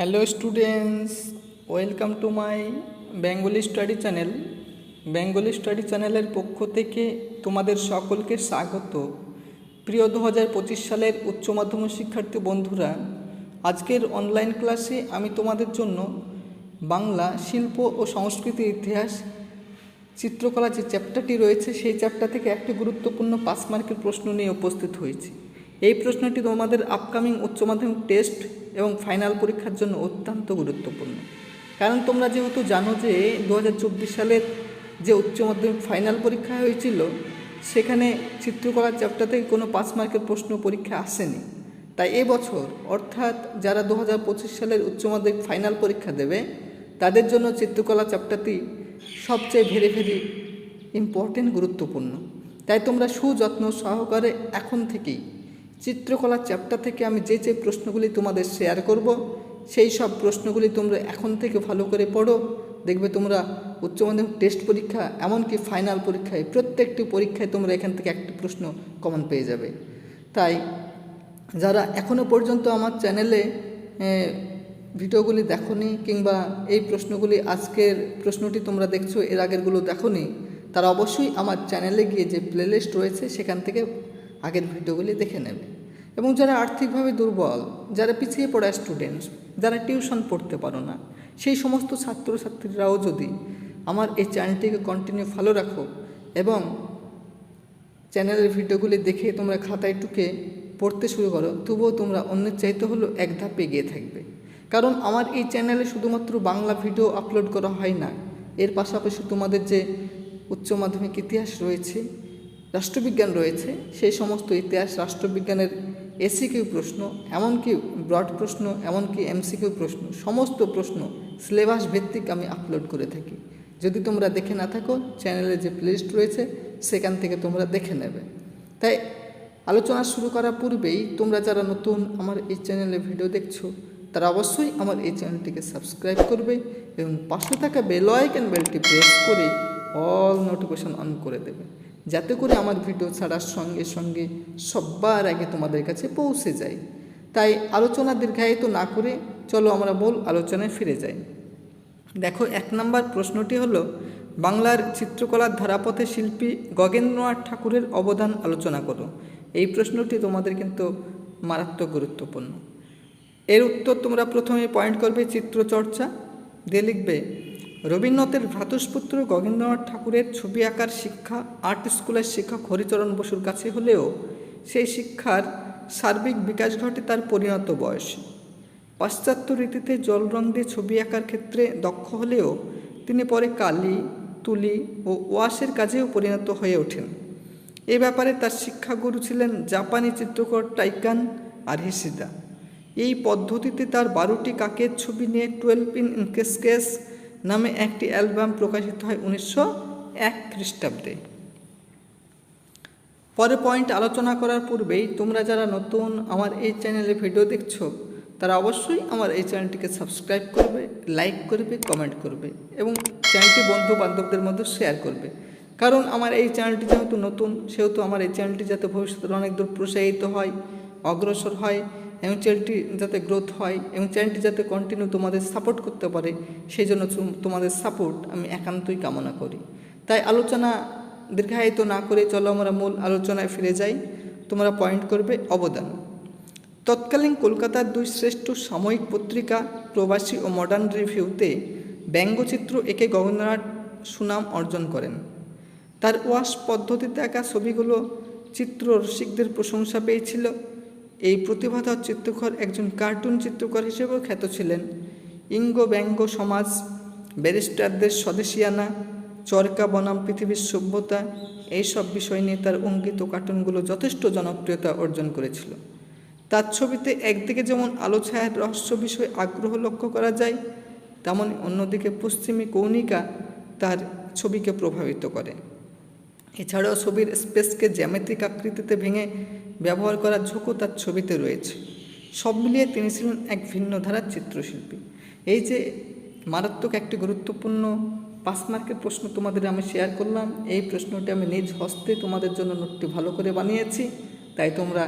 Hello students welcome to my Bengali study channel Bengali study চ্যানেলের পক্ষ থেকে তোমাদের সকলকে স্বাগত। প্রিয় দু হাজার পঁচিশ সালের উচ্চ মাধ্যমিক শিক্ষার্থী বন্ধুরা, আজকের অনলাইন ক্লাসে আমি তোমাদের জন্য বাংলা শিল্প ও সংস্কৃতির ইতিহাস চিত্রকলা যে চ্যাপ্টারটি রয়েছে, সেই চ্যাপ্টার থেকে একটি গুরুত্বপূর্ণ পাস মার্কের প্রশ্ন নিয়ে উপস্থিত হয়েছি। এই প্রশ্নটি তোমাদের আপকামিং উচ্চ মাধ্যমিক টেস্ট এবং ফাইনাল পরীক্ষার জন্য অত্যন্ত গুরুত্বপূর্ণ। কারণ তোমরা যেহেতু জানো যে দু হাজার চব্বিশ সালের যে উচ্চ মাধ্যমিক ফাইনাল পরীক্ষা হয়েছিল, সেখানে চিত্রকলার চ্যাপ্টার থেকে কোনো পাঁচ মার্কের প্রশ্ন পরীক্ষা আসেনি। তাই এবছর অর্থাৎ যারা দু হাজার পঁচিশ সালের উচ্চ মাধ্যমিক ফাইনাল পরীক্ষা দেবে, তাদের জন্য চিত্রকলা চ্যাপ্টারটি সবচেয়ে ভেরি ভেরি ইম্পর্টেন্ট গুরুত্বপূর্ণ। তাই তোমরা সুযত্ন সহকারে এখন থেকেই চিত্রকলা চ্যাপ্টার থেকে আমি যে যে প্রশ্নগুলি তোমাদের শেয়ার করব, সেই সব প্রশ্নগুলি তোমরা এখন থেকে ভালো করে পড়ো। দেখবে তোমরা উচ্চ মাধ্যমিক টেস্ট পরীক্ষা, এমনকি ফাইনাল পরীক্ষায়, প্রত্যেকটি পরীক্ষায় তোমরা এখান থেকে একটি প্রশ্ন কমন পেয়ে যাবে। তাই যারা এখনও পর্যন্ত আমার চ্যানেলে ভিডিওগুলি দেখোনি, কিংবা এই প্রশ্নগুলি আজকের প্রশ্নটি তোমরা দেখছ, এর আগেরগুলো দেখোনি, তারা অবশ্যই আমার চ্যানেলে গিয়ে যে প্লেলিস্ট রয়েছে, সেখান থেকে আগের ভিডিওগুলি দেখে নেবে। এবং যারা আর্থিকভাবে দুর্বল, যারা পিছিয়ে পড়া স্টুডেন্টস যারা টিউশন পড়তে পারো না, সেই সমস্ত ছাত্রছাত্রীরাও যদি আমার এই চ্যানেলটিকে কন্টিনিউ ফলো রাখো এবং চ্যানেলের ভিডিওগুলি দেখে তোমরা খাতায় টুকে পড়তে শুরু করো, তবুও তোমরা অন্যের চাইতে হলেও এক ধাপ এগিয়ে থাকবে। কারণ আমার এই চ্যানেলে শুধুমাত্র বাংলা ভিডিও আপলোড করা হয় না, এর পাশাপাশি তোমাদের যে উচ্চ মাধ্যমিক ইতিহাস রয়েছে রাষ্ট্রবিজ্ঞান রয়েছে, সেই সমস্ত ইতিহাস রাষ্ট্রবিজ্ঞানের এসিকিউ প্রশ্ন, এমনকি ব্রড প্রশ্ন, এমনকি এমসিকিউ প্রশ্ন, সমস্ত প্রশ্ন সিলেবাস ভিত্তিক আমি আপলোড করে থাকি। যদি তোমরা দেখে না থাকো চ্যানেলে যে প্লেলিস্ট রয়েছে, সেখান থেকে তোমরা দেখে নেবে। তাই আলোচনা শুরু করার পূর্বেই তোমরা যারা নতুন আমার এই চ্যানেলে ভিডিও দেখছ, তারা অবশ্যই আমার এই চ্যানেলটিকে সাবস্ক্রাইব করবে এবং পাশে থাকা বেল আইকন বেলটি প্রেস করে অল নোটিফিকেশন অন করে দেবে। যাতে করে আমার ভিডিও ছাড়ার সঙ্গে সঙ্গে সবার আগে তোমাদের কাছে পৌঁছে যায়। তাই আলোচনা দীর্ঘায়িত না করে চলো আমরা মূল আলোচনায় ফিরে যাই। দেখো, এক নম্বর প্রশ্নটি হলো, বাংলার চিত্রকলার ধারাপথে শিল্পী গগেন্দ্রনাথ ঠাকুরের অবদান আলোচনা করো। এই প্রশ্নটি তোমাদের কিন্তু মারাত্মক গুরুত্বপূর্ণ। এর উত্তর তোমরা প্রথমে পয়েন্ট করবে চিত্রচর্চা দিয়ে লিখবে রবীন্দ্রনাথের ভ্রাতুষ্পুত্র গগেন্দ্রনাথ ঠাকুরের ছবি আঁকার শিক্ষা, আর্ট স্কুলের শিক্ষক হরিচরণ বসুর কাছে হলেও সেই শিক্ষার সার্বিক বিকাশ ঘটে তার পরিণত বয়সে। পাশ্চাত্য রীতিতে জল রং দিয়ে ছবি আঁকার ক্ষেত্রে দক্ষ হলেও তিনি পরে কালি, তুলি ও ওয়াশের কাজেও পরিণত হয়ে ওঠেন। এ ব্যাপারে তার শিক্ষাগুরু ছিলেন জাপানি চিত্রকর টাইকান আর হিসিদা এই পদ্ধতিতে তার বারোটি কাকের ছবি নিয়ে টুয়েলভ ইন ইনকেসকেস নামে একটি অ্যালবাম প্রকাশিত হয় উনিশশো এক খ্রিস্টাব্দে। পরে পয়েন্ট আলোচনা করার পূর্বেই তোমরা যারা নতুন আমার এই চ্যানেলে ভিডিও দেখছ, তারা অবশ্যই আমার এই চ্যানেলটিকে সাবস্ক্রাইব করবে, লাইক করবে, কমেন্ট করবে এবং চ্যানেলটি বন্ধু বান্ধবদের মধ্যে শেয়ার করবে। কারণ আমার এই চ্যানেলটি যেহেতু নতুন, সেহেতু আমার এই চ্যানেলটি যাতে ভবিষ্যতে অনেক দূর প্রসারিত হয়, অগ্রসর হয় এবং চ্যানেলটি যাতে গ্রোথ হয় এবং চ্যানেলটি যাতে কন্টিনিউ তোমাদের সাপোর্ট করতে পারে, সেই জন্য তোমাদের সাপোর্ট আমি একান্তই কামনা করি। তাই আলোচনা দীর্ঘায়িত না করে চলো আমরা মূল আলোচনায় ফিরে যাই। তোমরা পয়েন্ট করবে অবদান। তৎকালীন কলকাতার দুই শ্রেষ্ঠ সাময়িক পত্রিকা, প্রবাসী ও মডার্ন রিভিউতে ব্যঙ্গচিত্র একে গভর্নর সুনাম অর্জন করেন। তার ওয়াশ পদ্ধতিতে আঁকা ছবিগুলো চিত্র রসিকদের প্রশংসা পেয়েছিল। এই প্রতিভাধর চিত্রকর একজন কার্টুন চিত্রকর হিসেবেও খ্যাত ছিলেন। ইঙ্গ ব্যঙ্গ সমাজ, ব্যারিস্টারদের স্বদেশিয়ানা, চরকা বনাম পৃথিবীর সভ্যতা, এইসব বিষয় নিয়ে তার অঙ্কিত কার্টুনগুলো যথেষ্ট জনপ্রিয়তা অর্জন করেছিল। তার ছবিতে একদিকে যেমন আলো ছায়ার রহস্য বিষয়ে আগ্রহ লক্ষ্য করা যায়, তেমন অন্যদিকে পশ্চিমী কৌণিকা তার ছবিকে প্রভাবিত করে। এছাড়াও ছবির স্পেসকে জ্যামিতিক আকৃতিতে ভেঙে ব্যবহার করার ঝোঁকও তার ছবিতে রয়েছে। সব মিলিয়ে তিনি ছিলেন এক ভিন্ন ধারার চিত্রশিল্পী। এই যে মারাত্মক একটি গুরুত্বপূর্ণ পাঁচ মার্কের প্রশ্ন তোমাদের আমি শেয়ার করলাম, এই প্রশ্নটি আমি নিজ হস্তে তোমাদের জন্য নোটটি ভালো করে বানিয়েছি, তাই তোমরা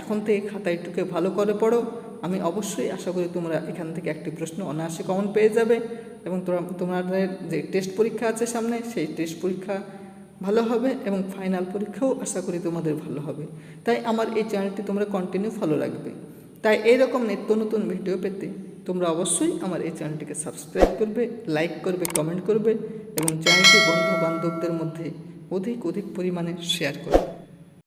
এখন থেকে খাতায় টুকে ভালো করে পড়ো। আমি অবশ্যই আশা করি তোমরা এখান থেকে একটি প্রশ্ন অনায়াসে কমন পেয়ে যাবে এবং তোমরা তোমাদের যে টেস্ট পরীক্ষা আছে সামনে, সেই টেস্ট পরীক্ষা ভালো হবে এবং ফাইনাল পরীক্ষাও আশা করি তোমাদের ভালো হবে। তাই আমার এই চ্যানেলটি তোমরা কন্টিনিউ ফলো রাখবে। তাই এরকম নিত্য নতুন ভিডিও পেতে তোমরা অবশ্যই আমার এই চ্যানেলটিকে সাবস্ক্রাইব করবে লাইক করবে কমেন্ট করবে এবং চ্যানেলটি বন্ধু বান্ধবদের মধ্যে অধিক অধিক পরিমাণে শেয়ার করবে।